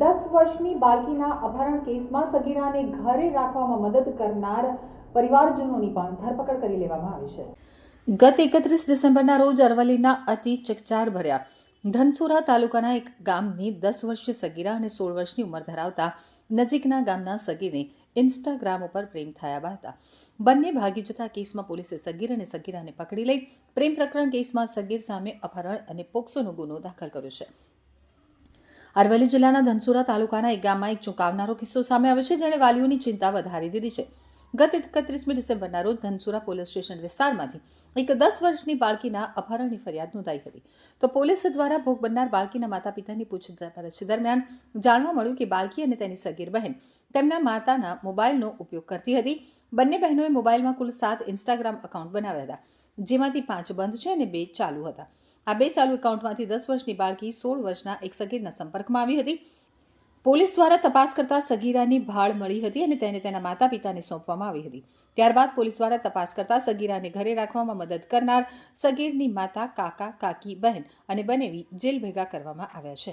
દસ વર્ષની બાળકીના અપહરણ કેસમાં સગીરાને ઘરે રાખવામાં મદદ કરનાર પરિવારજનોની પણ ધરપકડ કરી લેવામાં આવી છે. ગત એકત્રીસ ડિસેમ્બરના રોજ અરવલ્લીના અતિ ચકચાર ભર્યા. ધનસુરા તાલુકાના એક ગામની દસ વર્ષીય સગીરા અને સોળ વર્ષની ઉંમર ધરાવતા નજીકના ગામના સગીરને ઇન્સ્ટાગ્રામ ઉપર પ્રેમ થયા હતા. બંને ભાગી જતા કેસમાં પોલીસે સગીર અને સગીરાને પકડી લઈ પ્રેમ પ્રકરણ કેસમાં સગીર સામે અપહરણ અને પોક્સોનો ગુનો દાખલ કર્યો છે. અરવલ્લી જિલ્લાના ધનસુરા તાલુકાના એક ગામમાં એક ચોંકાવનારો કિસ્સો સામે આવ્યો છે, જેણે વાલીઓની ચિંતા વધારી દીધી છે. ગત એકત્રીસમી ડિસેમ્બરના રોજ ધનસુરા પોલીસ સ્ટેશન વિસ્તારમાંથી એક દસ વર્ષની બાળકીના અપહરણની ફરિયાદ નોંધાઈ હતી. તો પોલીસ દ્વારા ભોગ બનનાર બાળકીના માતા પિતાની પૂછપરછ દરમિયાન જાણવા મળ્યું કે બાળકી અને તેની સગીર બહેન તેમના માતાના મોબાઈલનો ઉપયોગ કરતી હતી. બંને બહેનોએ મોબાઈલમાં કુલ સાત ઇન્સ્ટાગ્રામ એકાઉન્ટ બનાવ્યા હતા, જેમાંથી પાંચ બંધ છે અને બે ચાલુ હતા. આ બે ચાલુ એકાઉન્ટમાંથી દસ વર્ષની બાળકી સોળ વર્ષના એક સગીરના સંપર્કમાં આવી હતી. પોલીસ દ્વારા તપાસ કરતા સગીરાની ભાળ મળી હતી અને તેને તેના માતા પિતાને સોંપવામાં આવી હતી. ત્યારબાદ પોલીસ દ્વારા તપાસ કરતા સગીરાને ઘરે રાખવામાં મદદ કરનાર સગીરની માતા કાકા, કાકી, બહેન અને બનેવી જેલ ભેગા કરવામાં આવ્યા છે.